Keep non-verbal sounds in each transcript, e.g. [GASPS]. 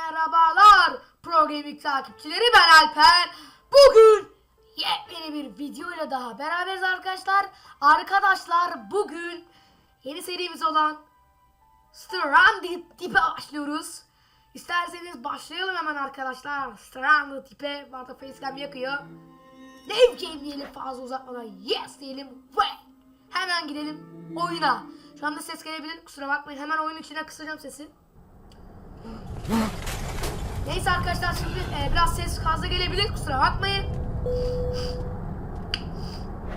Merhabalar Pro Gaming takipçileri ben Alper. Bugün yepyeni bir videoyla daha beraberiz arkadaşlar. Arkadaşlar bugün yeni serimiz olan Stranded Deep'e başlıyoruz. İsterseniz başlayalım hemen arkadaşlar. Stranded Deep'e Barda Facecam yakıyor. Name game diyelim fazla uzatmadan yes diyelim ve hemen gidelim oyuna. Şu anda ses gelebilir kusura bakmayın hemen oyun içine kısacağım sesi. Neyse arkadaşlar şimdi e, biraz ses fazla gelebilir kusura bakmayın.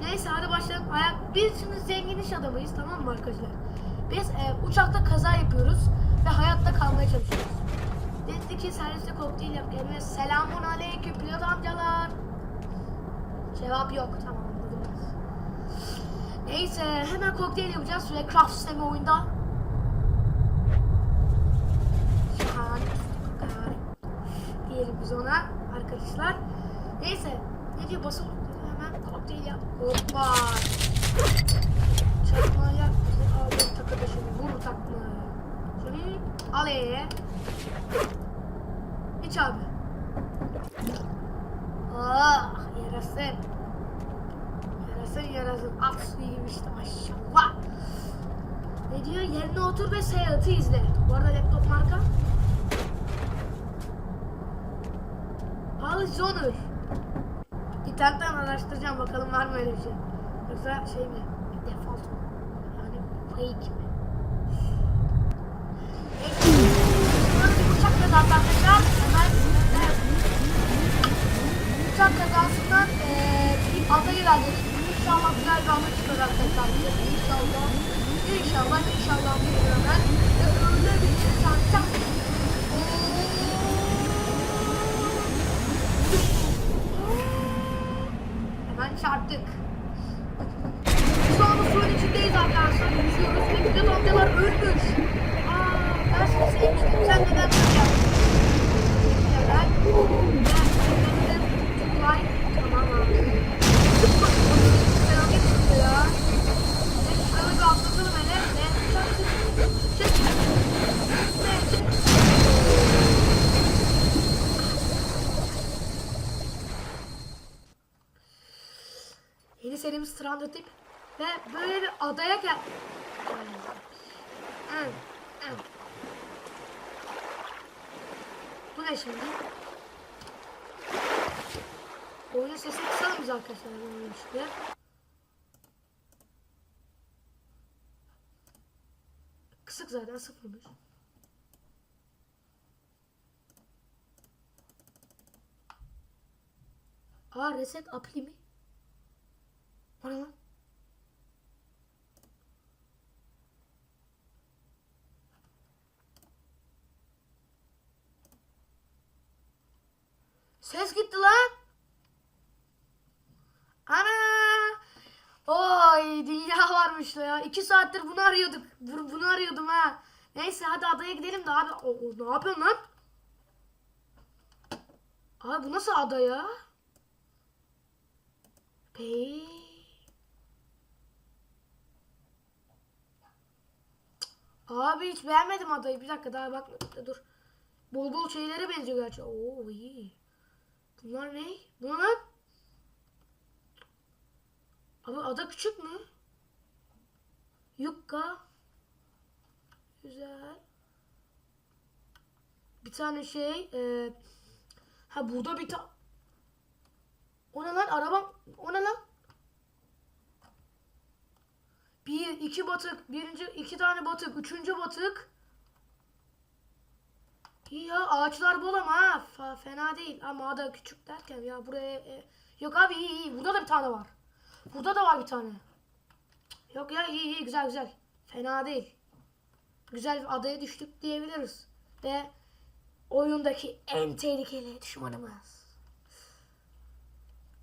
Neyse hadi başlayalım. Ayak biz şimdi zengin iş adamıyız tamam mı arkadaşlar? Biz e, uçakta kaza yapıyoruz ve hayatta kalmaya çalışıyoruz. Dedi ki serviste kokteyl yap. Emre selamun aleyküm pilot amcalar. Cevap yok tamam. Neyse hemen kokteyl yapacağız ve craft sistemi oyunda. Şahane. Diyelim biz ona arkadaşlar. Neyse ne diyor basın hemen kokteyl yap. Hoppa. Çakmaya aldım takıda şimdi vur takma. Şöyle al ee. İç abi. Ah yarasın. Yarasın yarasın. At suyu gibi işte maşallah. Ne diyor? Yerine otur ve seyahati izle. Bu arada laptop marka. Alzonur. İnternetten araştıracağım bakalım var mı öyle bir şey. Yoksa şey mi? Default mu? Yani fake mi? Uçak kazası arkadaşlar. Hemen uçak kazasından eee bir adaya geldik. İnşallah güzel bir anı çıkar arkadaşlar. İnşallah. İnşallah inşallah bir hemen. Ve öyle bir çıkacak. Hemen çarptık. Şu anda suyun içindeyiz arkadaşlar. Yüzüyoruz ve pilot amcalar ölmüş. Aa, ben seni sevmiştim. Sen neden böyle yaptın? Neden? Ben dedim. Tıklay. Tamam abi. Selam gitsin ya. Ne? Şöyle bir atlatalım hele. Ne? Çık. Çık. Ne? Çık. Yeni serimiz Stranded ve böyle bir adaya gel. Bu ne şimdi? Oyunun sesini kısalım biz arkadaşlar. İşte. Kısık zaten sıfırmış. Aa reset appli mi? O ne lan? Ses gitti lan. Ana! Oy dünya varmış da ya. İki saattir bunu arıyorduk. Bu- Bunu arıyordum ha. Neyse hadi adaya gidelim de abi. O, ne yapıyorsun lan? Abi bu nasıl ada ya? Pey. Abi hiç beğenmedim adayı. Bir dakika daha bak. Dur. Bol bol şeylere benziyor gerçi. Oo iyi. Bunlar ne? Bu? Abi ada küçük mü? Yukka. Güzel. Bir tane şey. E, ha burada bir tane. O ne lan? Arabam. O ne lan? Bir, iki batık. Birinci, iki tane batık. Üçüncü batık. İyi ya ağaçlar bol ama ha. Fena değil. Ama da küçük derken ya buraya... e, yok abi iyi iyi. Burada da bir tane var. Burada da var bir tane. Yok ya iyi iyi güzel güzel. Fena değil. Güzel bir adaya düştük diyebiliriz. Ve oyundaki en tehlikeli düşmanımız.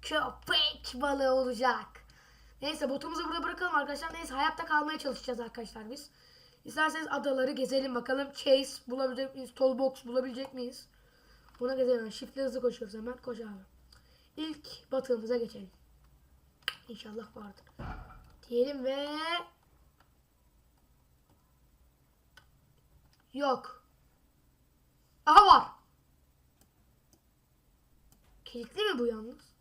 Köpek balığı olacak. Neyse botumuzu burada bırakalım arkadaşlar. Neyse hayatta kalmaya çalışacağız arkadaşlar biz. İsterseniz adaları gezelim bakalım. Chase bulabilecek miyiz? Tollbox bulabilecek miyiz? Buna gezelim. Shift'le hızlı koşuyoruz hemen. Koş abi. İlk batığımıza geçelim. İnşallah vardır. Diyelim ve... Yok. Aha var. Kilitli mi bu yalnız?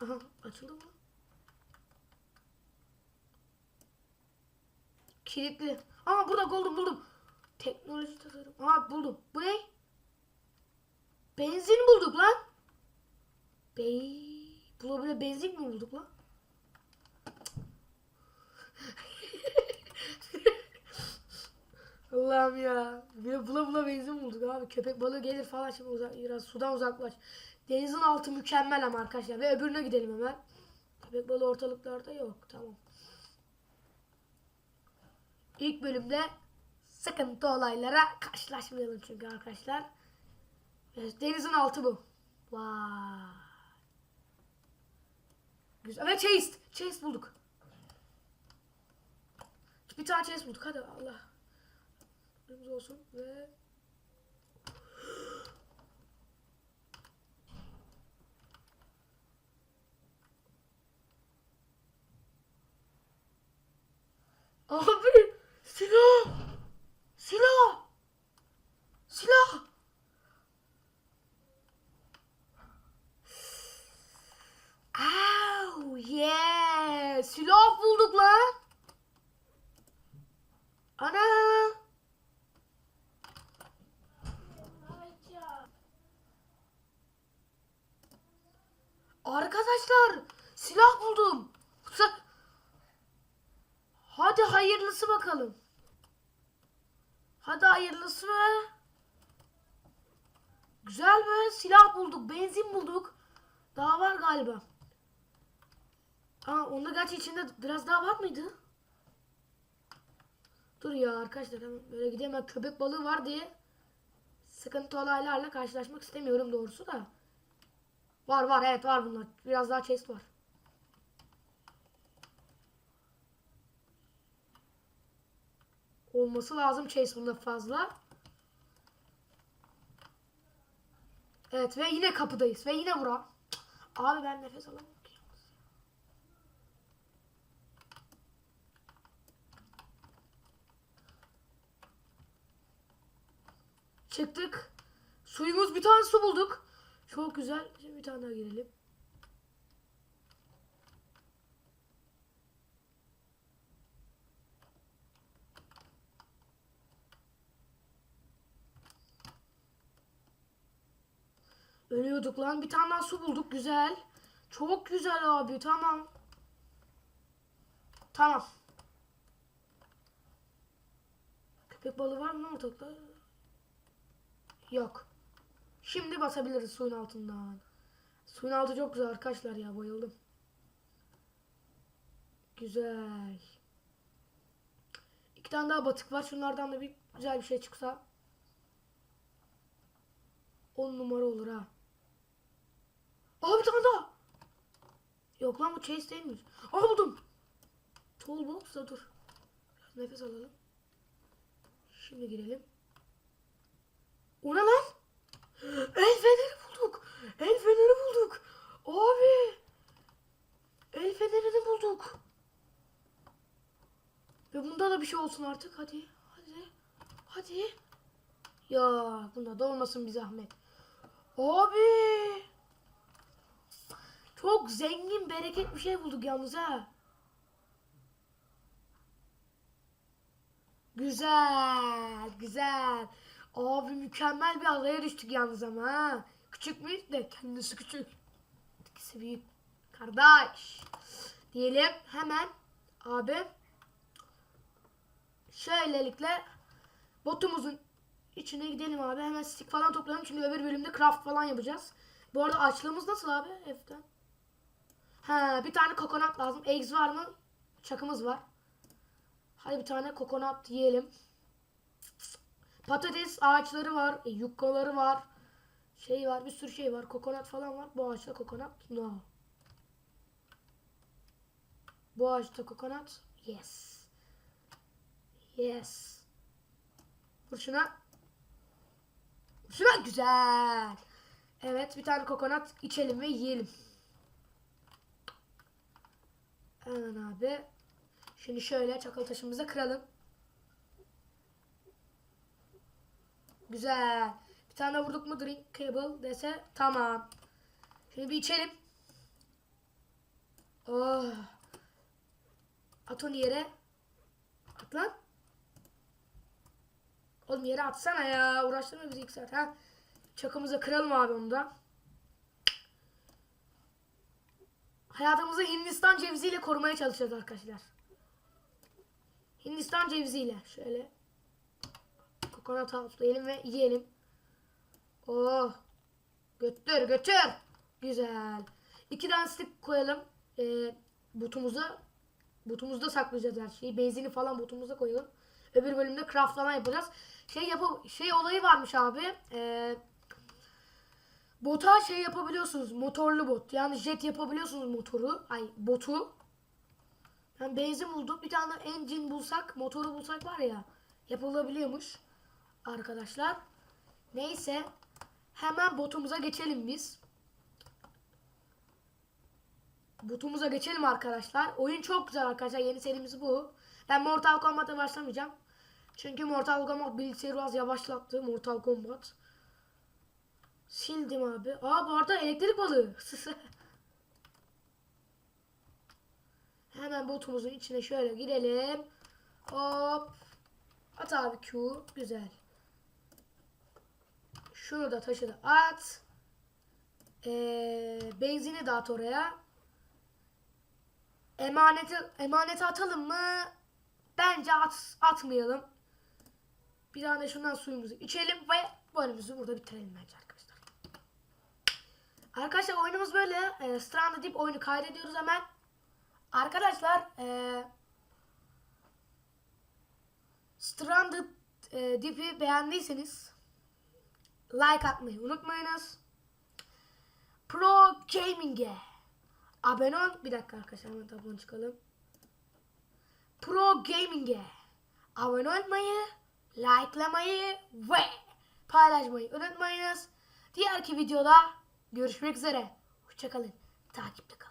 Aha açıldı mı? Kilitli. Ama burada buldum buldum. Teknoloji tasarım. Aha buldum. Bu ne? Benzin bulduk lan. Bey. Bula bula benzin mi bulduk lan? [LAUGHS] Allah'ım ya. Bir bula bula benzin bulduk abi. Köpek balığı gelir falan şimdi uzak, biraz sudan uzaklaş. Denizin altı mükemmel ama arkadaşlar. Ve öbürüne gidelim hemen. Köpek balığı ortalıklarda yok. Tamam. İlk bölümde sıkıntı olaylara karşılaşmayalım çünkü arkadaşlar. Denizin altı bu. Vay. Güzel. Ve chase. Chase bulduk. Bir tane chase bulduk. Hadi Allah. Önümüz olsun ve [GASPS] Abi silah silah silah Ow yeah silah bulduk lan Ana Arkadaşlar silah buldum. Hadi hayırlısı bakalım. Hadi hayırlısı be. Güzel be silah bulduk, benzin bulduk. Daha var galiba. Aa onda gerçi içinde biraz daha var mıydı? Dur ya arkadaşlar hemen böyle gidemem köpek balığı var diye sıkıntı olaylarla karşılaşmak istemiyorum doğrusu da. Var var evet var bunlar. Biraz daha chest var. Olması lazım chest bunda fazla. Evet ve yine kapıdayız ve yine bura. Abi ben nefes alamam Çıktık. Suyumuz bir tane su bulduk. Çok güzel. Şimdi bir tane daha girelim. Ölüyorduk lan. Bir tane daha su bulduk. Güzel. Çok güzel abi. Tamam. Tamam. Köpek balığı var mı ortalıkta? Yok. Şimdi basabiliriz suyun altından. Suyun altı çok güzel arkadaşlar ya bayıldım. Güzel. İki tane daha batık var. Şunlardan da bir güzel bir şey çıksa. On numara olur ha. Aa bir tane daha. Yok lan bu chase değilmiş. Aa buldum. Toolbox da dur. Nefes alalım. Şimdi girelim. O ne lan? El feneri bulduk. El feneri bulduk. Abi. El fenerini bulduk. Ve bunda da bir şey olsun artık. Hadi. Hadi. Hadi. Ya bunda da olmasın bir zahmet. Abi. Çok zengin, bereket bir şey bulduk yalnız ha. Güzel, güzel. Abi mükemmel bir adaya düştük yalnız ama ha. Küçük müyüz de kendisi küçük. İkisi büyük. Kardeş. Diyelim hemen abi. Şöylelikle botumuzun içine gidelim abi. Hemen stick falan toplayalım. Çünkü öbür bölümde craft falan yapacağız. Bu arada açlığımız nasıl abi? F'den. Ha, bir tane kokonat lazım. Eggs var mı? Çakımız var. Hadi bir tane kokonat yiyelim. Patates ağaçları var. E, yukkaları var. Şey var. Bir sürü şey var. Kokonat falan var. Bu ağaçta kokonat. No. Bu ağaçta kokonat. Yes. Yes. Vur şuna. Şuna. Güzel. Evet bir tane kokonat içelim ve yiyelim. Hemen abi. Şimdi şöyle çakıl taşımızı kıralım. Güzel. Bir tane vurduk mu drink cable dese tamam. Şimdi bir içelim. Oh. At onu yere. At lan. Oğlum yere atsana ya. Uğraştırma bizi ilk saat. Ha? Çakımızı kıralım abi onu da. Hayatımızı Hindistan ceviziyle korumaya çalışacağız arkadaşlar. Hindistan ceviziyle. Şöyle. Kokonat haplayalım ve yiyelim. Oh. Götür götür. Güzel. İki tane koyalım. Ee, butumuza. Butumuzda saklayacağız her şeyi. Benzini falan butumuza koyalım. Öbür bölümde craftlama yapacağız. Şey yapı şey olayı varmış abi. Ee, bota şey yapabiliyorsunuz. Motorlu bot. Yani jet yapabiliyorsunuz motoru. Ay botu. Ben benzin buldum. Bir tane engine bulsak, motoru bulsak var ya. Yapılabiliyormuş. Arkadaşlar. Neyse. Hemen botumuza geçelim biz. Botumuza geçelim arkadaşlar. Oyun çok güzel arkadaşlar. Yeni serimiz bu. Ben Mortal Kombat'a başlamayacağım. Çünkü Mortal Kombat bilgisayarı biraz yavaşlattı. Mortal Kombat. Sildim abi. Aa bu arada elektrik balığı. [LAUGHS] Hemen botumuzun içine şöyle girelim. Hop. At abi Q. Güzel. Şunu da taşı da at. Ee, benzini de at oraya. Emaneti, emaneti atalım mı? Bence at, atmayalım. Bir tane şundan suyumuzu içelim ve bölümümüzü burada bitirelim bence arkadaşlar. Arkadaşlar oyunumuz böyle. E, Stranded deyip oyunu kaydediyoruz hemen. Arkadaşlar e, Stranded e, Deep'i beğendiyseniz like atmayı unutmayınız. Pro Gaming'e abone ol. Bir dakika arkadaşlar hemen tablodan çıkalım. Pro Gaming'e abone olmayı, likelamayı ve paylaşmayı unutmayınız. Diğerki videoda görüşmek üzere. Hoşçakalın. Takipte kalın.